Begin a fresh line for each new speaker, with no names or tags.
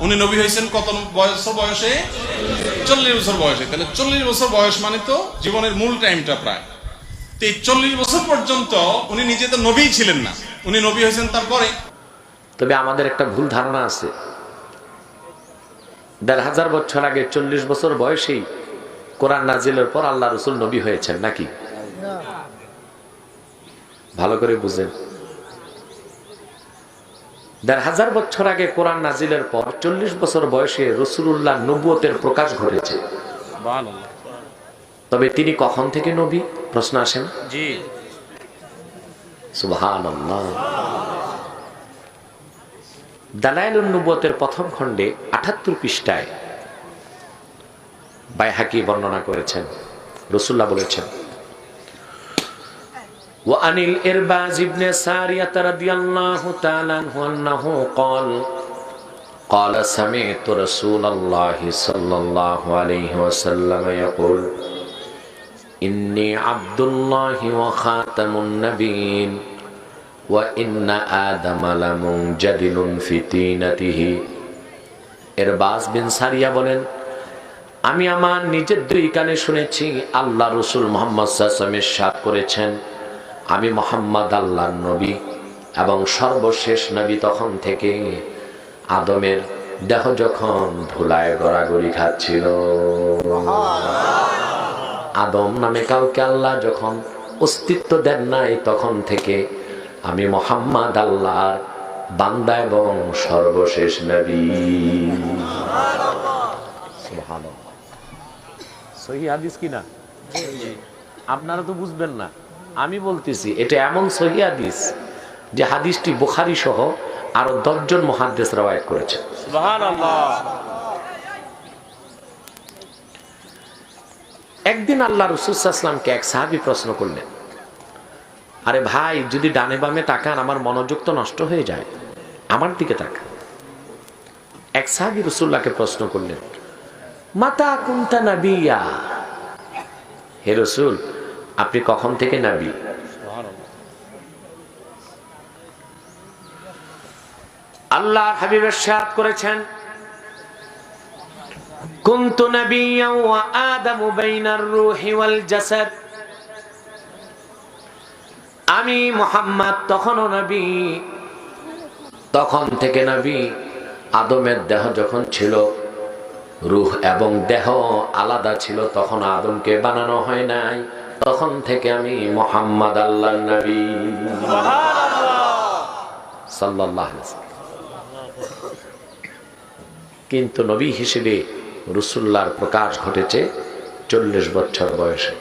উনি নবী হয়েছেন কত বছর বয়সে? চল্লিশ বছর বয়সে। তাহলে চল্লিশ বছর বয়স মানে তো জীবনের মূল টাইমটা প্রায়। তো এই চল্লিশ বছর পর্যন্ত উনি নিজে তো নবী ছিলেন না। উনি নবী হয়েছেন তারপরে।
তবে আমাদের একটা ভুল ধারণা আছে। দেড় হাজার বছর আগে চল্লিশ বছর বয়সেই কোরআন নাজিলের পর আল্লাহ রসুল নবী হয়েছেন নাকি? ভালো করে বুঝেন। দেড় হাজার বছর আগে কোরআন নাজিলের পর চল্লিশ বছর বয়সে রসুল্লাহ নবুয়তের প্রকাশ ঘটেছে। তবে তিনি কখন থেকে নবী? প্রশ্ন আসেন দালাইলুন নবুয়তের প্রথম খণ্ডে আটাত্তর পৃষ্ঠায় বাইহাকি বর্ণনা করেছেন। রসুল্লাহ বলেছেন وعن الإرباز بن سارية رضي الله تعالى عنه أنه قال قال سمعت رسول الله صلى الله عليه وسلم يقول إني عبد الله وخاتم النبيين وإن آدم لمنجدل في تينته এরবাজ বিন সারিয়া বলেন আমি আমার নিজের দুই কানে শুনেছি আল্লাহ রসুল মোহাম্মদ সাসমের সাথ করেছেন আমি মোহাম্মদ আল্লাহর নবী এবং সর্বশেষ নবী তখন থেকে আদমের দেহ যখন ধুলায় গড়াগড়ি খাচ্ছিল। আদম নামে কাউকে আল্লাহ যখন অস্তিত্ব দেন নাই, তখন থেকে আমি মোহাম্মদ আল্লাহর বান্দা এবং সর্বশেষ নবী। সহি হাদিস কিনা আপনারা তো বুঝবেন না। আমি বলতেছি এটা এমন সহি হাদিস যে হাদিসটি বুখারি সহ আরও দশজন মহাদ্দেশ রওয়ায়ত করেছে। একদিন আল্লাহ রসুলামকে এক সাহাবি প্রশ্ন করলেন আরে ভাই যদি ডানে বামে তাকান আমার মনোযোগ তো নষ্ট হয়ে যায়। আমার দিকে তাকান। এক সাহাবি রসুল্লাহকে প্রশ্ন করলেন মাতা কুন্তা নাবিয়া? হে রসুল আপনি কখন থেকে নাবি আল্লাহ হাবিবের সাথ করেছেন كنت نبيا وآدم بين الروح والجسد আমি মোহাম্মদ তখনও নবী তখন থেকে নবী আদমের দেহ যখন ছিল রুহ এবং দেহ আলাদা ছিল তখন আদমকে বানানো হয় নাই তখন থেকে আমি মোহাম্মদ আল্লাহ নবী। কিন্তু নবী হিসেবে রসুল্লার প্রকাশ ঘটেছে চল্লিশ বছর বয়সে।